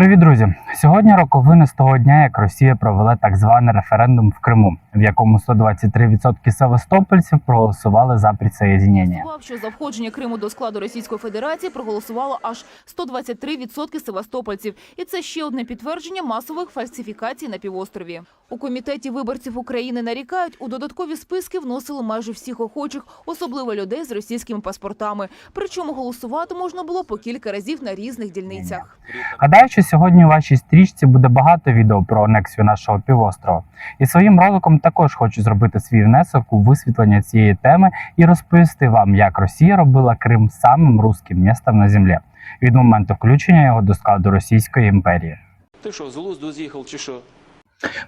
Привіт, друзі! Сьогодні роковини з того дня, як Росія провела так званий референдум в Криму, в якому 123% севастопольців проголосували за присоединення. Врахував, що за входження Криму до складу Російської Федерації проголосувало аж 123% севастопольців. І це ще одне підтвердження масових фальсифікацій на півострові. У комітеті виборців України нарікають, у додаткові списки вносили майже всіх охочих, особливо людей з російськими паспортами. Причому голосувати можна було по кілька разів на різних дільницях. Гадаю, що сьогодні у вашій стрічці буде багато відео про анексію нашого півострова. І своїм роликом також хочу зробити свій внесок у висвітлення цієї теми і розповісти вам, як Росія робила Крим самим руським містом на землі від моменту включення його до складу Російської імперії. Ти що, з глузду з'їхав чи що?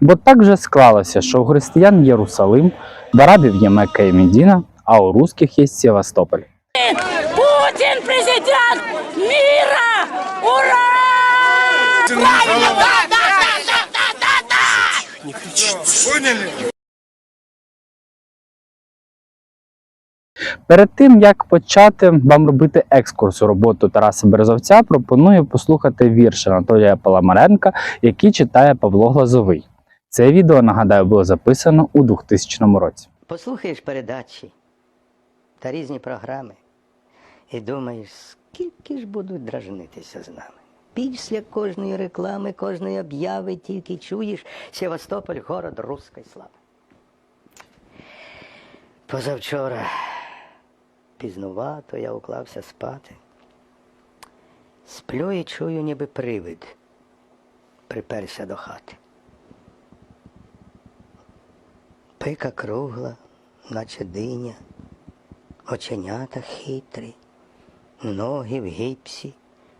Бо так вже склалося, що у християн Єрусалим, в арабів є Мекка і Медіна, а у русських є Севастополь. Путин президент мира! Ура! Правильно! Да, да, да, да, да, да, да! Перед тим як почати вам робити екскурс у роботу Тараса Березовця, пропоную послухати вірш Анатолія Паламаренка, який читає Павло Глазовий. Це відео, нагадаю, було записано у 2000 році. Послухаєш передачі та різні програми і думаєш, скільки ж будуть дражнитися з нами. Після кожної реклами, кожної обяви тільки чуєш Севастополь город руської слави. Позавчора пізнувато я уклався спати. Сплю і чую, ніби привид приперся до хати. Пика кругла, наче диня, оченята хитрі, ноги в гіпсі,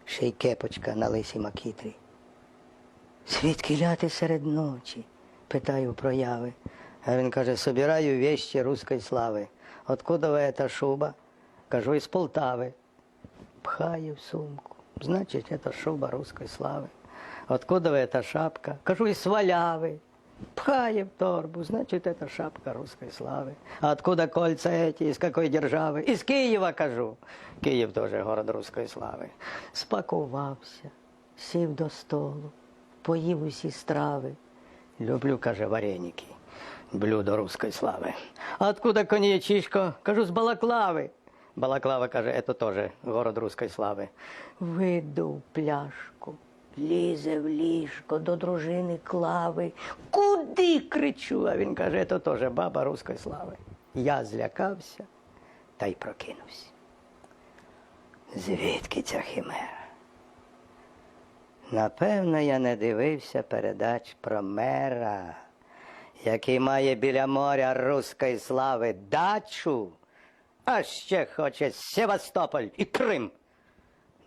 ще й кепочка на лисій макітрі. Звідки ляти серед ночі? питаю прояви. А він каже, собираю вещи руської слави. Откуда ви эта шуба? Кажу, із Полтави. Пхаю в сумку. Значить, это шуба руської слави. Откуда ви эта шапка? Кажу, із Сваляви. Пхає в торбу, значит, это шапка русской славы. А откуда кольца эти, из какой держави? Из Києва, кажу. Київ теж город руської слави. Спакувався, сів до столу, поїв усі страви. Люблю, каже, вареники, блюдо руської слави. А откуда коньячишко? Кажу, з Балаклави. Балаклава каже, это теж город руської слави. Видув пляшку, лізе в ліжко до дружини клави. Куди кричу? А він каже, це теж баба руської слави. Я злякався та й прокинувся. Звідки ця химера? Напевно, я не дивився передач про мера, який має біля моря руської слави дачу, а ще хоче Севастополь і Крим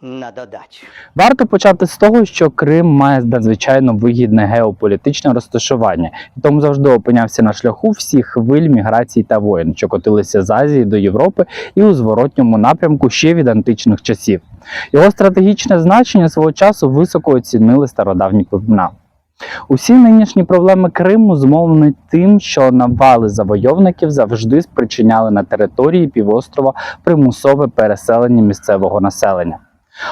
на додачу. Варто почати з того, що Крим має надзвичайно вигідне геополітичне розташування, і тому завжди опинявся на шляху всіх хвиль міграцій та воєн, що котилися з Азії до Європи і у зворотньому напрямку ще від античних часів. Його стратегічне значення свого часу високо оцінили стародавні племена. Усі нинішні проблеми Криму зумовлені тим, що навали завойовників завжди спричиняли на території півострова примусове переселення місцевого населення.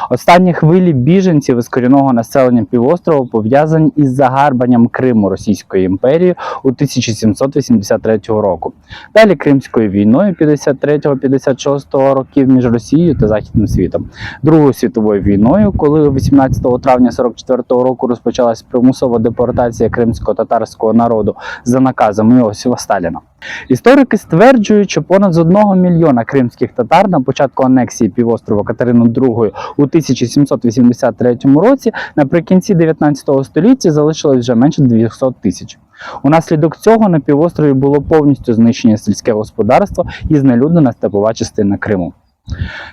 Останні хвилі біженців із корінного населення півострова пов'язані із загарбанням Криму Російської імперії у 1783 року. Далі Кримською війною 53-56 років між Росією та Західним світом. Другою світовою війною, коли 18 травня 44 року розпочалась примусова депортація кримсько-татарського народу за наказом Іосифа Сталіна. Історики стверджують, що понад з одного мільйона кримських татар на початку анексії півострова Катерини II у 1783 році наприкінці 19 століття залишилось вже менше 200 тисяч. Унаслідок цього на півострові було повністю знищення сільське господарство і знелюднена степова частина Криму.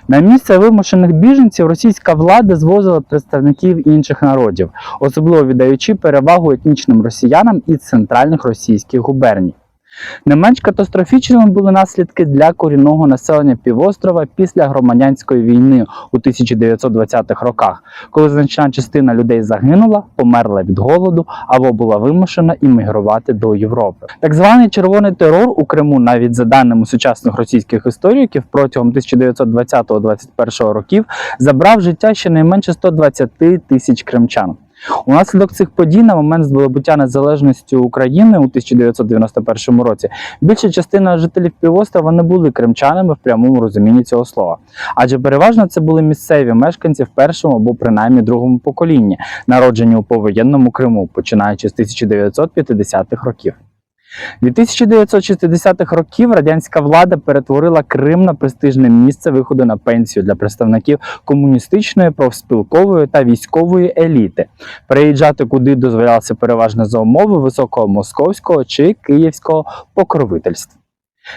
На місце вимушених біженців російська влада звозила представників інших народів, особливо віддаючи перевагу етнічним росіянам із центральних російських губерній. Не менш катастрофічними були наслідки для корінного населення півострова після громадянської війни у 1920-х роках, коли значна частина людей загинула, померла від голоду або була вимушена іммігрувати до Європи. Так званий червоний терор у Криму, навіть за даними сучасних російських істориків, протягом 1920-21 років забрав життя щонайменше 120 тисяч кримчан. Унаслідок цих подій на момент здобуття незалежності України у 1991 році більша частина жителів півострова не були кримчанами в прямому розумінні цього слова, адже переважно це були місцеві мешканці в першому або принаймні другому поколінні, народжені у повоєнному Криму, починаючи з 1950-х років. Від 1960-х років радянська влада перетворила Крим на престижне місце виходу на пенсію для представників комуністичної, профспілкової та військової еліти, переїжджати куди дозволялося переважно за умови високого московського чи київського покровительства.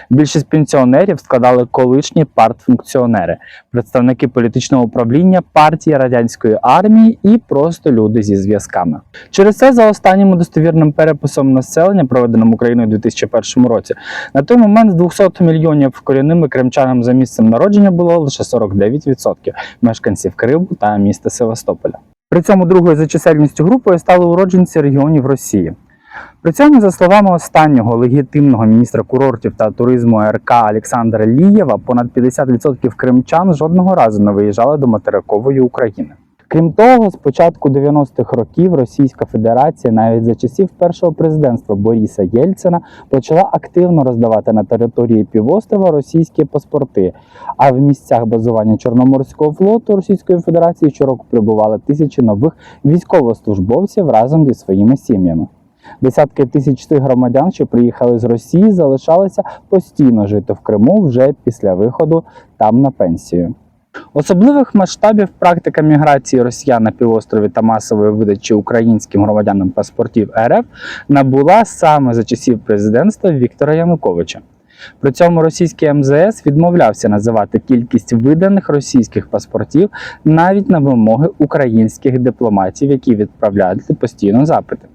Більшість пенсіонерів складали колишні партфункціонери, представники політичного управління партії радянської армії і просто люди зі зв'язками. Через це за останнім достовірним переписом населення, проведеним Україною у 2001 році, на той момент з 200 мільйонів корінними кримчанам за місцем народження було лише 49% мешканців Криму та міста Севастополя. При цьому другою за чисельністю групою стали уродженці регіонів Росії. При цьому, за словами останнього легітимного міністра курортів та туризму РК Олександра Лієва, понад 50% кримчан жодного разу не виїжджали до материкової України. Крім того, з початку 90-х років Російська Федерація навіть за часів першого президентства Бориса Єльцина почала активно роздавати на території півострова російські паспорти. А в місцях базування Чорноморського флоту Російської Федерації щороку прибували тисячі нових військовослужбовців разом зі своїми сім'ями. Десятки тисяч тих громадян, що приїхали з Росії, залишалися постійно жити в Криму вже після виходу там на пенсію. Особливих масштабів практика міграції росіян на півострові та масової видачі українським громадянам паспортів РФ набула саме за часів президентства Віктора Януковича. При цьому російський МЗС відмовлявся називати кількість виданих російських паспортів навіть на вимоги українських дипломатів, які відправляли постійно запити.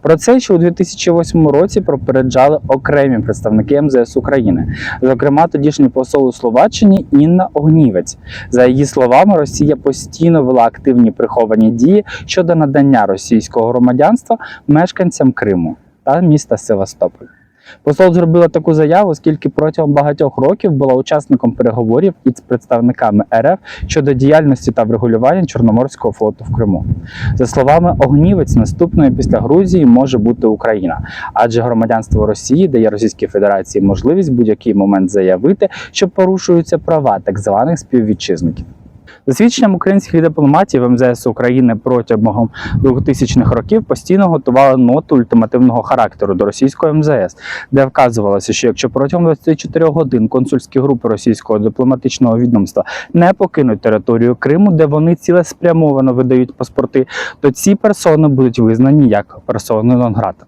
Про це ще у 2008 році попереджали окремі представники МЗС України, зокрема тодішній посол у Словаччині Інна Огнівець. За її словами, Росія постійно вела активні приховані дії щодо надання російського громадянства мешканцям Криму та міста Севастополь. Посол зробила таку заяву, оскільки протягом багатьох років була учасником переговорів із представниками РФ щодо діяльності та врегулювання Чорноморського флоту в Криму. За словами Огнівець, наступною після Грузії може бути Україна, адже громадянство Росії дає Російській Федерації можливість в будь-який момент заявити, що порушуються права так званих співвітчизників. За свідченням українських дипломатів МЗС України протягом 2000-х років постійно готували ноту ультимативного характеру до російської МЗС, де вказувалося, що якщо протягом 24 годин консульські групи російського дипломатичного відомства не покинуть територію Криму, де вони цілеспрямовано видають паспорти, то ці персони будуть визнані як персони нон-грата.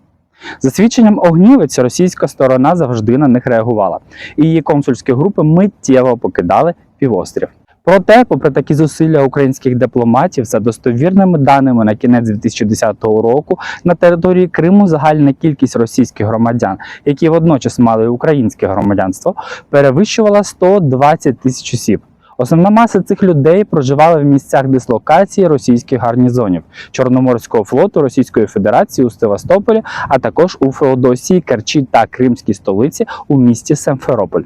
За свідченням огнівець, російська сторона завжди на них реагувала, і її консульські групи миттєво покидали півострів. Проте, попри такі зусилля українських дипломатів, за достовірними даними на кінець 2010 року, на території Криму загальна кількість російських громадян, які водночас мали українське громадянство, перевищувала 120 тисяч осіб. Основна маса цих людей проживала в місцях дислокації російських гарнізонів Чорноморського флоту Російської Федерації у Севастополі, а також у Феодосії, Керчі та Кримській столиці у місті Симферополь.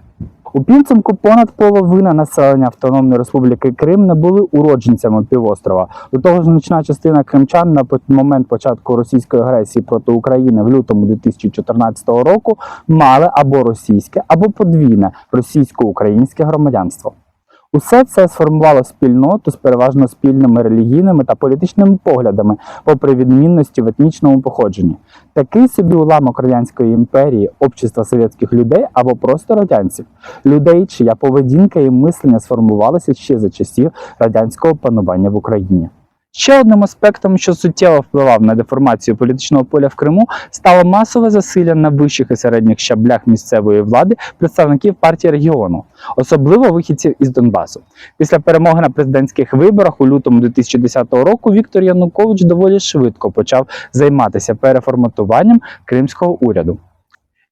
У підсумку понад половина населення Автономної Республіки Крим не були уродженцями півострова. До того ж, значна частина кримчан на момент початку російської агресії проти України в лютому 2014 року мали або російське, або подвійне російсько-українське громадянство. Усе це сформувало спільноту з переважно спільними релігійними та політичними поглядами, попри відмінності в етнічному походженні. Такий собі уламок радянської імперії, общества совєтських людей або просто радянців, людей, чия поведінка і мислення сформувалися ще за часів радянського панування в Україні. Ще одним аспектом, що суттєво впливав на деформацію політичного поля в Криму, стало масове засилля на вищих і середніх щаблях місцевої влади представників партії регіону, особливо вихідців із Донбасу. Після перемоги на президентських виборах у лютому 2010 року Віктор Янукович доволі швидко почав займатися переформатуванням кримського уряду.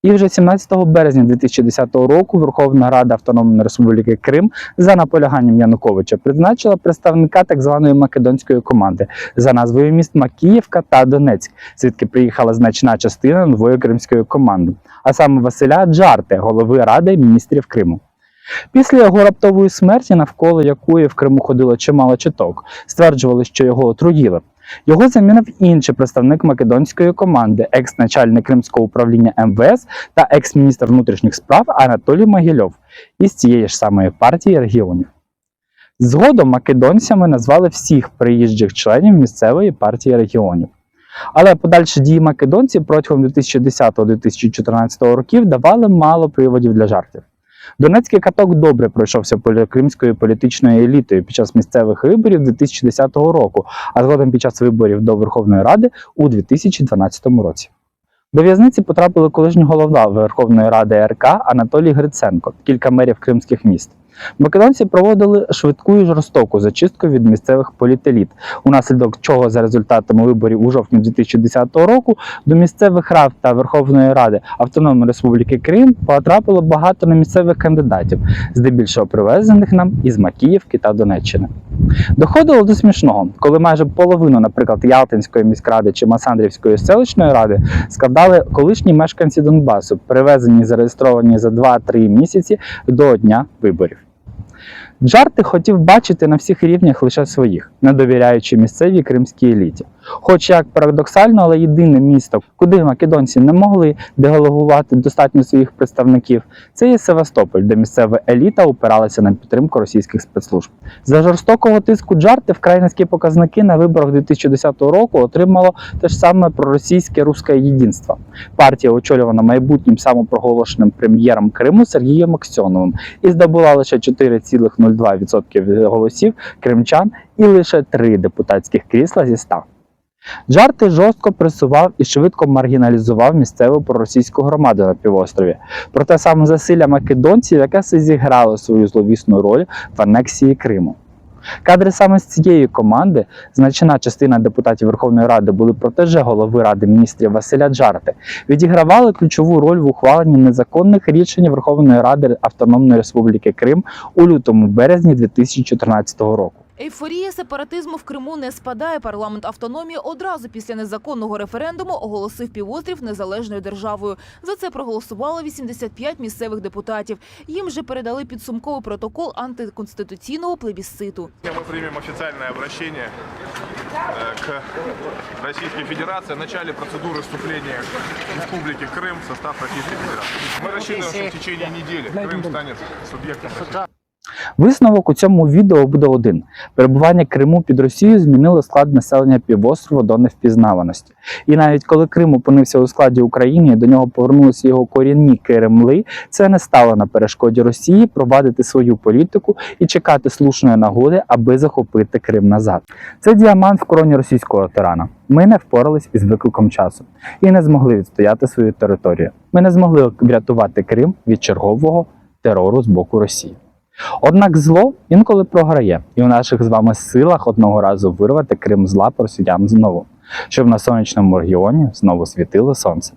І вже 17 березня 2010 року Верховна Рада Автономної Республіки Крим за наполяганням Януковича призначила представника так званої македонської команди за назвою міст Макіївка та Донецьк, звідки приїхала значна частина нової кримської команди, а саме Василя Джарте, голови Ради міністрів Криму. Після його раптової смерті, навколо якої в Криму ходило чимало чуток, стверджували, що його отруїли. Його замінив інший представник македонської команди, екс-начальник Кримського управління МВС та екс-міністр внутрішніх справ Анатолій Могильов із цієї ж самої партії регіонів. Згодом македонцями назвали всіх приїжджих членів місцевої партії регіонів. Але подальші дії македонців протягом 2010-2014 років давали мало приводів для жартів. Донецький каток добре пройшовся кримською політичною елітою під час місцевих виборів 2010 року, а згодом під час виборів до Верховної Ради у 2012 році. До в'язниці потрапили колишній голова Верховної Ради РК Анатолій Гриценко, кілька мерів кримських міст. Македонці проводили швидку і жорстоку зачистку від місцевих політеліт, унаслідок чого за результатами виборів у жовтні 2010 року до місцевих рад та Верховної Ради Автономної Республіки Крим потрапило багато немісцевих кандидатів, здебільшого привезених нам із Макіївки та Донеччини. Доходило до смішного, коли майже половину, наприклад, Ялтинської міськради чи Масандрівської селищної ради складали колишні мешканці Донбасу, привезені зареєстровані за 2-3 місяці до дня виборів. Джарти хотів бачити на всіх рівнях лише своїх, не довіряючи місцевій кримській еліті. Хоч як парадоксально, але єдине місто, куди македонці не могли делегувати достатньо своїх представників, це є Севастополь, де місцева еліта опиралася на підтримку російських спецслужб. За жорстокого тиску Джарти вкрай низькі показники на виборах 2010 року отримало те ж саме проросійське русське єдинство. Партія, очолювана майбутнім самопроголошеним прем'єром Криму Сергієм Аксьоновим, і здобула лише 4,02% голосів кримчан і лише 3 депутатських крісла зі 100. Джарти жорстко пресував і швидко маргіналізував місцеву проросійську громаду на півострові. Проте саме засилля македонців, яке зіграло свою зловісну роль в анексії Криму. Кадри саме з цієї команди, значна частина депутатів Верховної Ради були протеже голови Ради міністрів Василя Джарти, відігравали ключову роль в ухваленні незаконних рішень Верховної Ради Автономної Республіки Крим у лютому березні 2014 року. Ейфорія сепаратизму в Криму не спадає. Парламент автономії одразу після незаконного референдуму оголосив півострів незалежною державою. За це проголосувало 85 місцевих депутатів. Їм же передали підсумковий протокол антиконституційного плебісциту. Мы примем официальное обращение э, к Российской Федерации о начале процедуры вступления Республики Крым в состав Российской Федерации. Мы рассчитываем, что в течение недели Крым станет субъектом России. Висновок у цьому відео буде один: перебування Криму під Росією змінило склад населення півострова до невпізнаваності. І навіть коли Крим опинився у складі України і до нього повернулися його корінні Кремли, це не стало на перешкоді Росії провадити свою політику і чекати слушної нагоди, аби захопити Крим назад. Це діамант в короні російського тирана. Ми не впорались із викликом часу і не змогли відстояти свою територію. Ми не змогли врятувати Крим від чергового терору з боку Росії. Однак зло інколи програє, і у наших з вами силах одного разу вирвати Крим з лап росіян знову, щоб на сонячному регіоні знову світило сонце.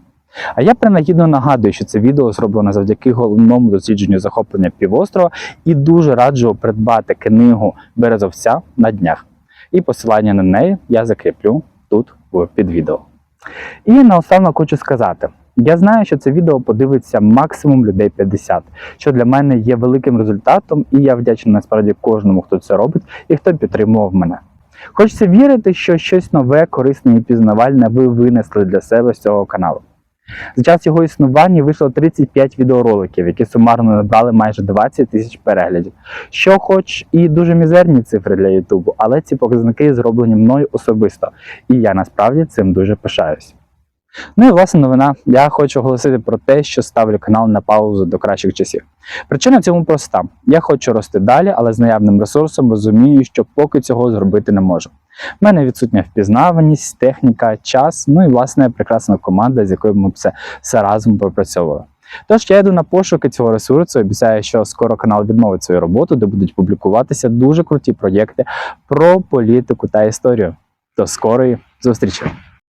А я принагідно нагадую, що це відео зроблено завдяки головному дослідженню захоплення півострова, і дуже раджу придбати книгу Березовця на днях. І посилання на неї я закріплю тут під відео. І наостанок хочу сказати: я знаю, що це відео подивиться максимум людей 50, що для мене є великим результатом, і я вдячний насправді кожному, хто це робить і хто підтримував мене. Хочеться вірити, що щось нове, корисне і пізнавальне ви винесли для себе з цього каналу. За час його існування вийшло 35 відеороликів, які сумарно набрали майже 20 тисяч переглядів. Що, хоч і дуже мізерні цифри для Ютубу, але ці показники зроблені мною особисто, і я насправді цим дуже пишаюсь. Ну і власне новина. Я хочу оголосити про те, що ставлю канал на паузу до кращих часів. Причина в цьому проста: я хочу рости далі, але з наявним ресурсом розумію, що поки цього зробити не можу. У мене відсутня впізнаваність, техніка, час, ну і власне прекрасна команда, з якою ми все, все разом пропрацьовували. Тож я йду на пошуки цього ресурсу. Обіцяю, що скоро канал відновить свою роботу, де будуть публікуватися дуже круті проєкти про політику та історію. До скорої зустрічі!